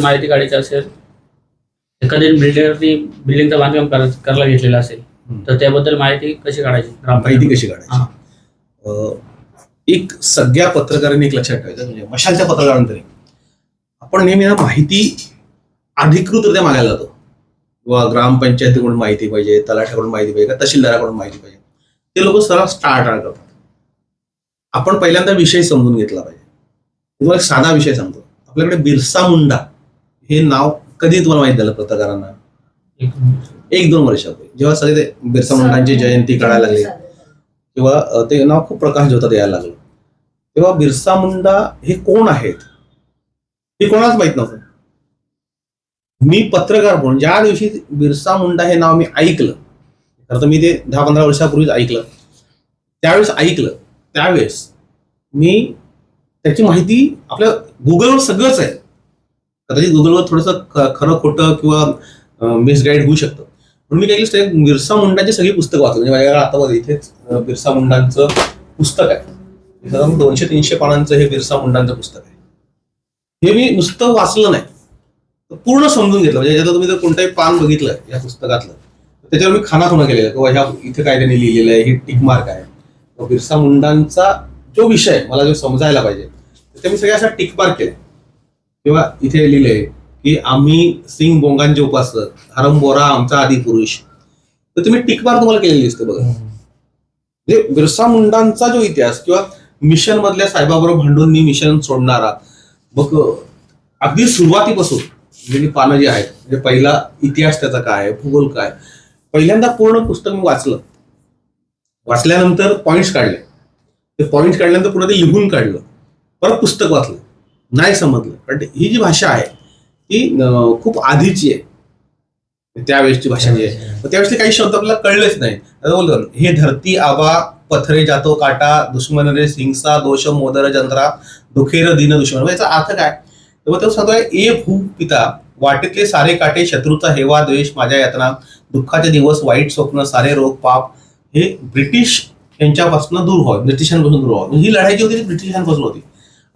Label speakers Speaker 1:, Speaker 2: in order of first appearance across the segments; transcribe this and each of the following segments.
Speaker 1: माहिती काढायची असेल एखाद्या बिल्डरनी बिल्डिंगचं बांधकाम कर- करायला घेतलेलं असेल
Speaker 2: हम्म.
Speaker 1: तर त्याबद्दल माहिती कशी काढायची?
Speaker 2: माहिती कशी काढायची? अं, एक सगळ्या पत्रकारांनी एक लक्षात ठेवायचं म्हणजे मशालच्या पत्रकारांतरी आपण नेहमी ना माहिती अधिकृतरित्या मागायला जातो. किंवा ग्रामपंचायतीकडून माहिती पाहिजे तलाठ्याकडून माहिती पाहिजे का तहसीलदाराकडून माहिती पाहिजे. ते लोक सरळ टाळाटाळ करतात. आपण पहिल्यांदा विषय समजून घेतला पाहिजे. तुम्हाला एक साधा विषय सांगतो. आपल्याकडे बिरसा मुंडा. हे नाव कधी तुम्हाला माहीत झालं पत्रकारांना.
Speaker 1: एक-
Speaker 2: दोन वर्षापूर्वी जेव्हा सगळे ते बिरसा मुंडांची जयंती काढायला लागली किंवा ते नाव खूप प्रकाश होतात यायला लागलं. तेव्हा बिरसा मुंडा हे कोण आहेत? हे कोणाच माहीत नव्हतं. मी पत्रकार म्हणून ज्या दिवशी बिरसा मुंडा हे नाव मी ऐकलं खरं तर मी ते दहा पंधरा वर्षापूर्वीच ऐकलं त्यावेळेस ऐकलं त्यावेळेस मी त्याची माहिती आपल्या गुगलवर सगळंच आहे. कदाचित गुगलवर थोडंसं ख- खरं खोटं किंवा मिसगाईड होऊ शकतं. म्हणून मी काय केलं बिरसा मुंडांची सगळी पुस्तकं वाचतो म्हणजे माझ्याकडे आता बघा इथेच बिरसा मुंडांचं पुस्तक आहे. साधारण दोनशे तीनशे पानांचं हे बिरसा मुंडांचं पुस्तक आहे. हे मी नुसतं वाचलं नाही. तर पूर्ण समजून घेतलं. म्हणजे याच्यात तुम्ही जर कोणतंही पान बघितलं या पुस्तकातलं त्याच्यावर मी खानाखुणा केलेला किंवा ह्या इथे काय त्यांनी लिहिलेलं आहे हे टिक मार्क आहे. बिरसा मुंडांचा जो विषय मला जो समजायला पाहिजे त्याच्या ते मी सगळ्या अशा टिक मार्क किंवा इथे लिहिले की आम्ही सिंग बोंगांचे उपासक हरमबोरा आमचा आदी पुरुष. तर तुम्ही टिकमार तुम्हाला केलेली दिसते बघा. म्हणजे बिरसा मुंडांचा जो इतिहास किंवा मिशन मधल्या साहेबाबरोबर भांडून मी मिशन सोडणारा मग अगदी सुरुवातीपासून म्हणजे पानं जी आहेत. म्हणजे पहिला इतिहास त्याचा काय आहे, भूगोल काय पहिल्यांदा पूर्ण पुस्तक मी वाचलं. वाचल्यानंतर पॉइंट्स काढले. ते पॉइंट्स काढल्यानंतर पुन्हा ते लिहून काढलं. परत पुस्तक वाचलं. नाही समजलं. कारण ही जी भाषा आहे ती खूप आधीची आहे. त्यावेळेसची भाषा जी आहे. त्यावेळेस काही शब्द आपल्याला कळलेच नाही बोलतो हे धरती आबा पथरे जातो काटा दुश्मन रे सिंगसा दोष मोदर जंत्रा दुखेर दिन दुश्मन. याचा अर्थ काय? तर तो सांगतोय ए भू पिता वाटेतले सारे काटे शत्रूचा हेवा द्वेष माझ्या यातना दुःखाचे दिवस वाईट स्वप्न सारे रोग पाप हे ब्रिटिश यांच्यापासून दूर व्हावे ब्रिटिशांपासून दूर व्हावे. ही लढाई जी होती ती ब्रिटिशांपासून होती.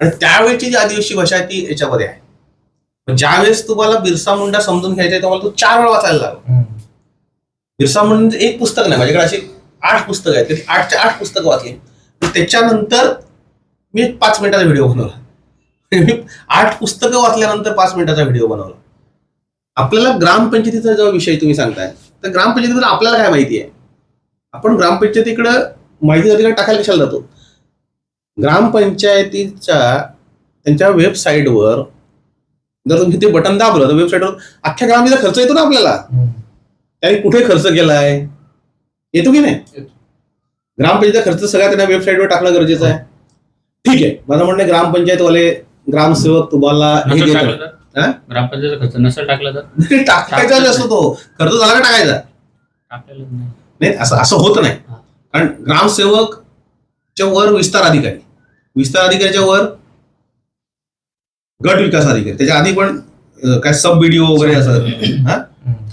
Speaker 2: आणि त्यावेळची जी आदिवासी भाषा आहे ती याच्यामध्ये आहे. ज्यावेळेस तुम्हाला बिरसा मुंडा समजून घ्यायचा आहे तुम्हाला तो चार वेळा वाचायला लागला. बिरसा मुंडांचं एक पुस्तक नाही माझ्याकडे अशी आठ पुस्तकं आहेत. त्याची आठच्या आठ पुस्तकं वाचली. त्याच्यानंतर मी एक पाच मिनिटाचा व्हिडिओ बनवला. मी आठ पुस्तकं वाचल्यानंतर पाच मिनिटाचा व्हिडिओ बनवला. आपल्याला ग्रामपंचायतीचा जो विषय तुम्ही सांगताय तर ग्रामपंचायतीबद्दल आपल्याला काय माहिती आहे? आपण ग्रामपंचायतीकडं माहिती अधिकार टाकायला कशाला जातो? ग्रामपंचायतीच्या त्यांच्या वेबसाईटवर जर तुम्ही ते बटन दाबलं तर वेबसाईटवर अख्ख्या ग्रामीचा खर्च येतो ना आपल्याला. त्यांनी कुठे खर्च केलाय? येतो की नाही? ग्रामपंचायतीचा खर्च सगळा त्यांना वेबसाईटवर टाकणं गरजेचं आहे. ठीक आहे. माझं म्हणणं ग्रामपंचायतवाले ग्रामसेवक तुम्हाला हे देतात. हा?
Speaker 1: ग्रामपंचायत खर्च नसेल टाकला तर?
Speaker 2: टाकायचा असतो तो. खर्च झाला का टाकायचा?
Speaker 1: नाही
Speaker 2: असं असं होत नाही.
Speaker 1: हा.
Speaker 2: कारण ग्रामसेवकच्या वर विस्तार अधिकारी. विस्तार अधिकाऱ्याच्या वर गट विकास अधिकारी. त्याच्या आधी पण काय सब बीडीओ वगैरे असं हा?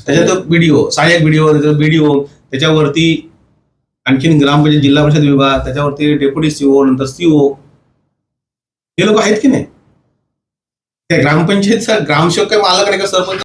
Speaker 2: त्याच्यात बीडीओ सहाय्यक बीडीओ बीडीओ त्याच्यावरती आणखीन ग्रामपंचायत जिल्हा परिषद विभाग त्याच्यावरती डेप्युटी सीओ नंतर सीओ हे लोक आहेत की नाही? त्या ग्रामपंचायतचा ग्रामसेवक काय मालक आणि का सरपंच?